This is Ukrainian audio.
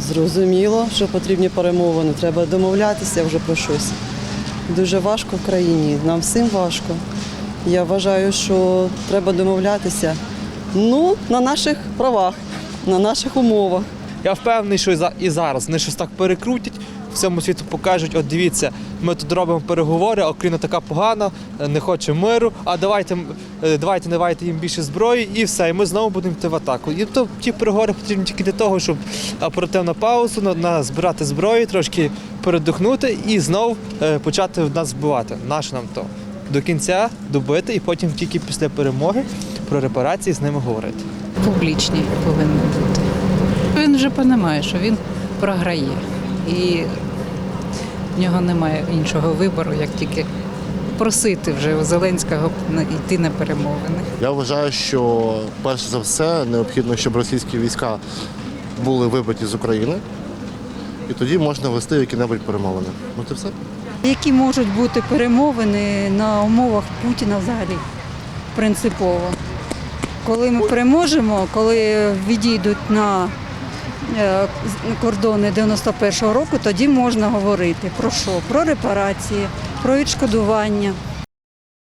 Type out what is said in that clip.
Зрозуміло, що потрібні перемовини. Треба домовлятися вже про щось. Дуже важко в країні, нам всім важко. Я вважаю, що треба домовлятися ну, на наших правах, на наших умовах. Я впевнений, що і за- і зараз вони щось так перекрутять, всьому світу покажуть, от дивіться, ми тут робимо переговори, а Україна така погана, е, не хоче миру, а давайте, е, давайте давайте їм більше зброї і все, і ми знову будемо йти в атаку. І то ті переговори потрібні тільки для того, щоб оперативну паузу, на збирати зброю, трошки передихнути і знов е, почати нас вбивати. Наш нам то. До кінця добити і потім тільки після перемоги про репарації з ними говорити. публічні повинні бути. Він вже розуміє, що він програє. І в нього немає іншого вибору, як тільки просити вже у Зеленського йти на перемовини. Я вважаю, що перш за все необхідно, щоб російські війська були вибиті з України, і тоді можна вести які-небудь перемовини. Ну це все. Які можуть бути перемовини на умовах Путіна взагалі принципово. Коли ми переможемо, коли відійдуть на кордони 91-го року, тоді можна говорити про що? Про репарації, про відшкодування.